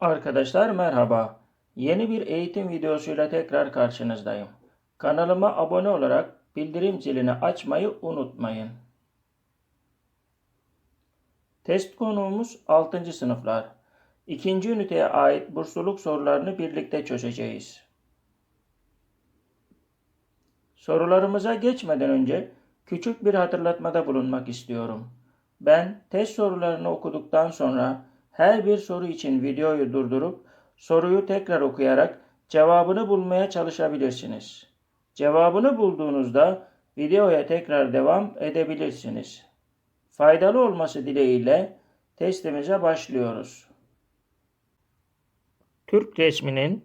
Arkadaşlar merhaba. Yeni bir eğitim videosuyla tekrar karşınızdayım. Kanalıma abone olarak bildirim zilini açmayı unutmayın. Test konuğumuz 6. sınıflar. İkinci üniteye ait bursluluk sorularını birlikte çözeceğiz. Sorularımıza geçmeden önce küçük bir hatırlatmada bulunmak istiyorum. Ben test sorularını okuduktan sonra her bir soru için videoyu durdurup soruyu tekrar okuyarak cevabını bulmaya çalışabilirsiniz. Cevabını bulduğunuzda videoya tekrar devam edebilirsiniz. Faydalı olması dileğiyle testimize başlıyoruz. Türk resminin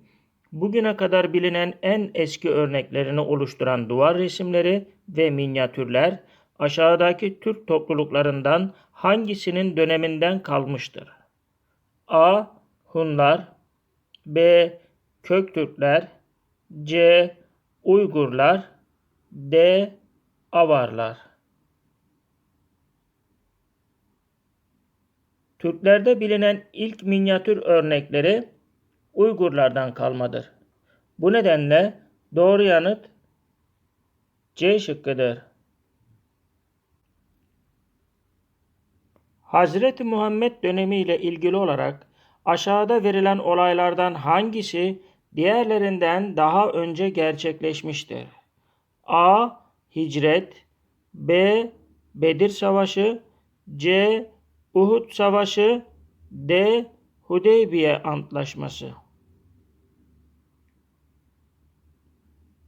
bugüne kadar bilinen en eski örneklerini oluşturan duvar resimleri ve minyatürler aşağıdaki Türk topluluklarından hangisinin döneminden kalmıştır? A. Hunlar B. Köktürkler C. Uygurlar D. Avarlar Türklerde bilinen ilk minyatür örnekleri Uygurlardan kalmadır. Bu nedenle doğru yanıt C şıkkıdır. Hazreti Muhammed dönemiyle ilgili olarak aşağıda verilen olaylardan hangisi diğerlerinden daha önce gerçekleşmiştir? A. Hicret B. Bedir Savaşı C. Uhud Savaşı D. Hudeybiye Antlaşması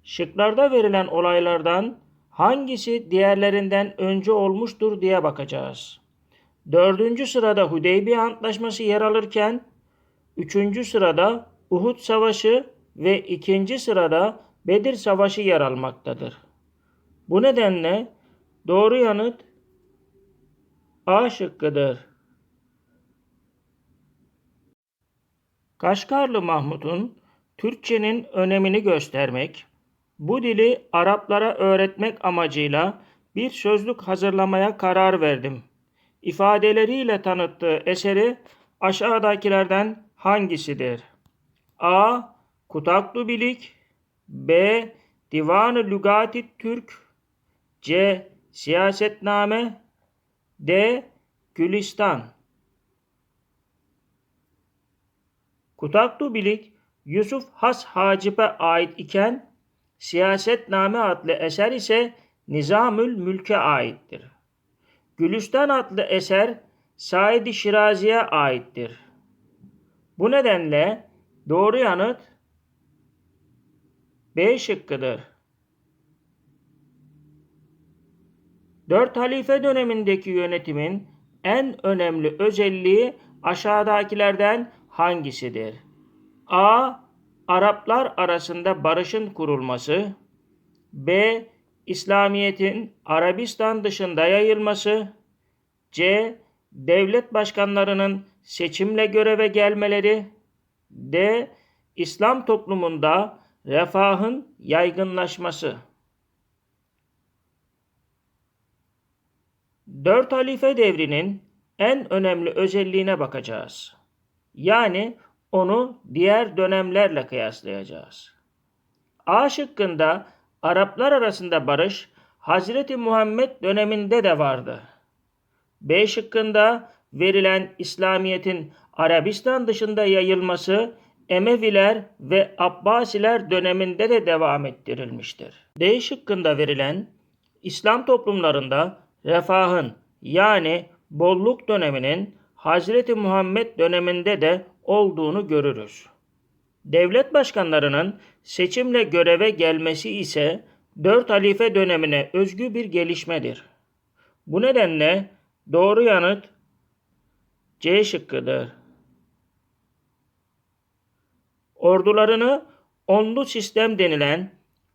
Şıklarda verilen olaylardan hangisi diğerlerinden önce olmuştur diye bakacağız. Dördüncü sırada Hudeybiye Antlaşması yer alırken, üçüncü sırada Uhud Savaşı ve ikinci sırada Bedir Savaşı yer almaktadır. Bu nedenle doğru yanıt A şıkkıdır. Kaşgarlı Mahmud'un Türkçenin önemini göstermek, bu dili Araplara öğretmek amacıyla bir sözlük hazırlamaya karar verdim. İfadeleriyle tanıttığı eseri aşağıdakilerden hangisidir? A. Kutaklu Bilik B. Divan-ı Lügati Türk C. Siyasetname D. Gülistan Kutaklu Bilik Yusuf Has Hacip'e ait iken Siyasetname adlı eser ise Nizamül Mülk'e aittir. Gülistan adlı eser Said-i Şirazi'ye aittir. Bu nedenle doğru yanıt B şıkkıdır. Dört halife dönemindeki yönetimin en önemli özelliği aşağıdakilerden hangisidir? A. Araplar arasında barışın kurulması. B. İslamiyet'in Arabistan dışında yayılması. C. Devlet başkanlarının seçimle göreve gelmeleri. D. İslam toplumunda refahın yaygınlaşması. Dört halife devrinin en önemli özelliğine bakacağız. Yani onu diğer dönemlerle kıyaslayacağız. A şıkkında Araplar arasında barış Hazreti Muhammed döneminde de vardı. B şıkkında verilen İslamiyet'in Arabistan dışında yayılması Emeviler ve Abbasiler döneminde de devam ettirilmiştir. D şıkkında verilen İslam toplumlarında refahın yani bolluk döneminin Hazreti Muhammed döneminde de olduğunu görürüz. Devlet başkanlarının seçimle göreve gelmesi ise dört halife dönemine özgü bir gelişmedir. Bu nedenle doğru yanıt C şıkkıdır. Ordularını onlu sistem denilen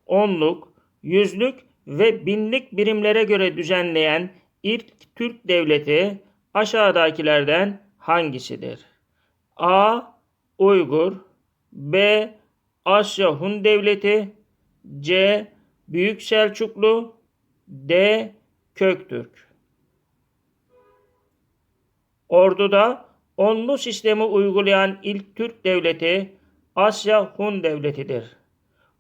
onluk, yüzlük ve binlik birimlere göre düzenleyen ilk Türk devleti aşağıdakilerden hangisidir? A. Uygur B. Asya Hun Devleti C. Büyük Selçuklu D. Köktürk Orduda Onlu sistemi uygulayan ilk Türk devleti Asya Hun devletidir.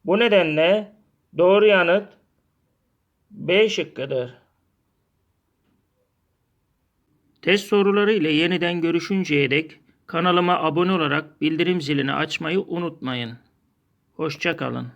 Bu nedenle doğru yanıt B şıkkıdır. Test soruları ile yeniden görüşünceye dek kanalıma abone olarak bildirim zilini açmayı unutmayın. Hoşça kalın.